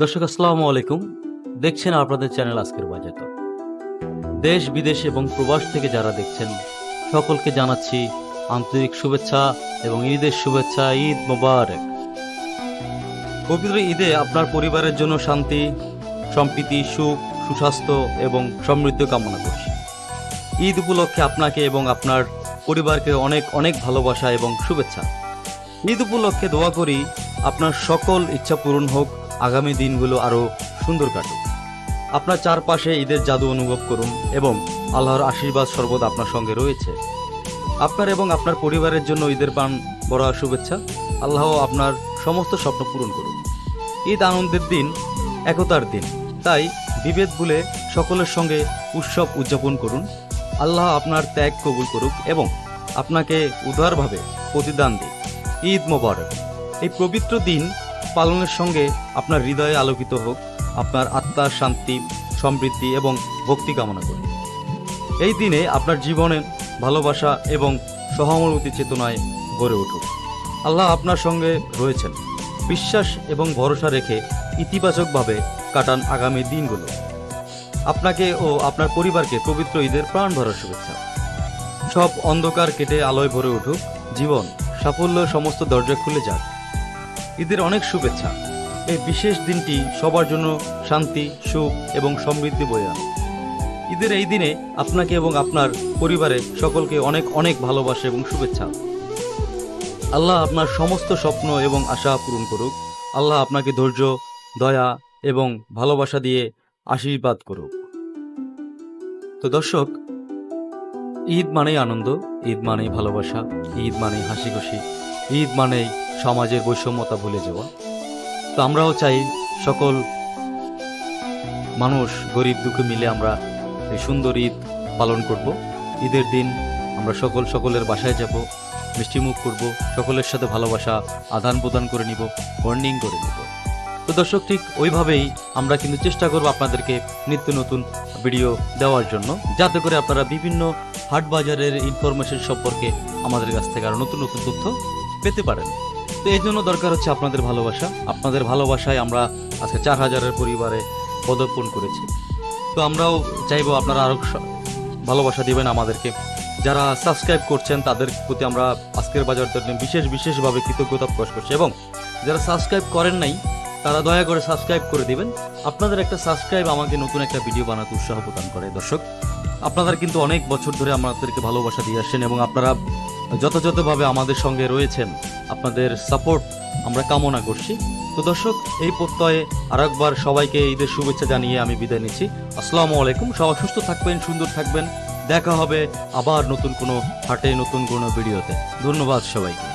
দর্শক, আসসালামু আলাইকুম। দেখছেন আপনাদের চ্যানেল আজকের দর। দেশ, বিদেশ এবং প্রবাস থেকে যারা দেখছেন, সকলকে জানাচ্ছি আন্তরিক শুভেচ্ছা এবং ঈদের শুভেচ্ছা, ঈদ মোবারক। পবিত্র ঈদে আপনার পরিবারের জন্য শান্তি, সম্প্রীতি, সুখ, সুস্বাস্থ্য এবং সমৃদ্ধ কামনা করছি। ঈদ উপলক্ষে আপনাকে এবং আপনার পরিবারকে অনেক অনেক ভালোবাসা এবং শুভেচ্ছা। ঈদ উপলক্ষে দোয়া করি আপনার সকল ইচ্ছা পূরণ হোক আগামী দিনগুলো আরও সুন্দর কাটুক। আপনার চারপাশে ঈদের জাদু অনুভব করুন এবং আল্লাহর আশীর্বাদ সর্বদা আপনার সঙ্গে রয়েছে। আপনার এবং আপনার পরিবারের জন্য ঈদের পান বড় শুভেচ্ছা। আল্লাহ আপনার সমস্ত স্বপ্ন পূরণ করুন ঈদ আনন্দের দিন, একতার দিন। তাই বিভেদ ভুলে সকলের সঙ্গে উৎসব উদযাপন করুন। আল্লাহ আপনার ত্যাগ কবুল করুক এবং আপনাকে উদারভাবে প্রতিদান দিক। ঈদ মোবারক। এই পবিত্র দিন পালনের সঙ্গে আপনার হৃদয়ে আলোকিত হোক, আপনার আত্মার শান্তি, সমৃদ্ধি এবং ভক্তি কামনা করি। এই দিনে আপনার জীবনে ভালোবাসা এবং সহানুভূতি চেতনায় গড়ে উঠুক। আল্লাহ আপনার সঙ্গে রয়েছেন। বিশ্বাস এবং ভরসা রেখে ইতিবাচকভাবে কাটান আগামী দিনগুলো। আপনাকে ও আপনার পরিবারকে পবিত্র ঈদের প্রাণ ভরা শুভেচ্ছা। সব অন্ধকার কেটে আলোয় ভরে উঠুক। জীবন, সাফল্য সমস্ত দরজা খুলে যাক। ঈদের অনেক শুভেচ্ছা। এই বিশেষ দিনটি সবার জন্য শান্তি, সুখ এবং সমৃদ্ধি বয়ে আনে। ঈদের এই দিনে আপনাকে এবং আপনার পরিবারে সকলকে অনেক অনেক ভালোবাসা এবং শুভেচ্ছা। আল্লাহ আপনার সমস্ত স্বপ্ন এবং আশা পূরণ করুক। আল্লাহ আপনাকে ধৈর্য, দয়া এবং ভালোবাসা দিয়ে আশীর্বাদ করুক। তো দর্শক, ঈদ মানেই আনন্দ, ঈদ মানেই ভালোবাসা, ঈদ মানেই হাসি খুশি ঈদ মানেই সমাজের বৈষম্যতা ভুলে যাওয়া তো আমরাও চাই সকল মানুষ, গরিব দুঃখে মিলে আমরা এই সুন্দর ঈদ পালন করব। ঈদের দিন আমরা সকল সকলের বাসায় যাব, মিষ্টিমুখ করব, সকলের সাথে ভালোবাসা আদান প্রদান করে নিব, বন্ডিং করে নিব। তো দর্শক, ঠিক ওইভাবেই আমরা কিন্তু চেষ্টা করব আপনাদেরকে নিত্য নতুন ভিডিও দেওয়ার জন্য, যাতে করে আপনারা বিভিন্ন হাট বাজারের ইনফরমেশন সম্পর্কে আমাদের কাছ থেকে আরও নতুন নতুন তথ্য পেতে পারেন। তো এই জন্য দরকার হচ্ছে আপনাদের ভালোবাসা। আপনাদের ভালোবাসায় আমরা আজকে চার হাজারের পরিবারে পদার্পণ করেছি। তো আমরাও চাইব আপনারা আরও ভালোবাসা দিবেন আমাদেরকে। যারা সাবস্ক্রাইব করছেন, তাদের প্রতি আমরা আজকের বাজার দর নিয়ে বিশেষ বিশেষভাবে কৃতজ্ঞতা প্রকাশ করছি এবং যারা সাবস্ক্রাইব করেন নাই, তারা দয়া করে সাবস্ক্রাইব করে দিবেন। আপনাদের একটা সাবস্ক্রাইব আমাকে নতুন একটা ভিডিও বানাতে উৎসাহ প্রদান করে। দর্শক, আপনারা কিন্তু অনেক বছর ধরে আমাদেরকে ভালোবাসা দিয়ে আসছেন এবং আপনারা যথাযথভাবে আমাদের সঙ্গে রয়েছেন। আপনাদের সাপোর্ট আমরা কামনা করছি। তো দর্শক, এই প্রত্যয়ে আর একবার সবাইকে ঈদের শুভেচ্ছা জানিয়ে আমি বিদায় নিচ্ছি। আসসালামু আলাইকুম, সবাই সুস্থ থাকবেন, সুন্দর থাকবেন। দেখা হবে আবার নতুন কোনো হাটে, নতুন কোনো ভিডিওতে। ধন্যবাদ সবাইকে।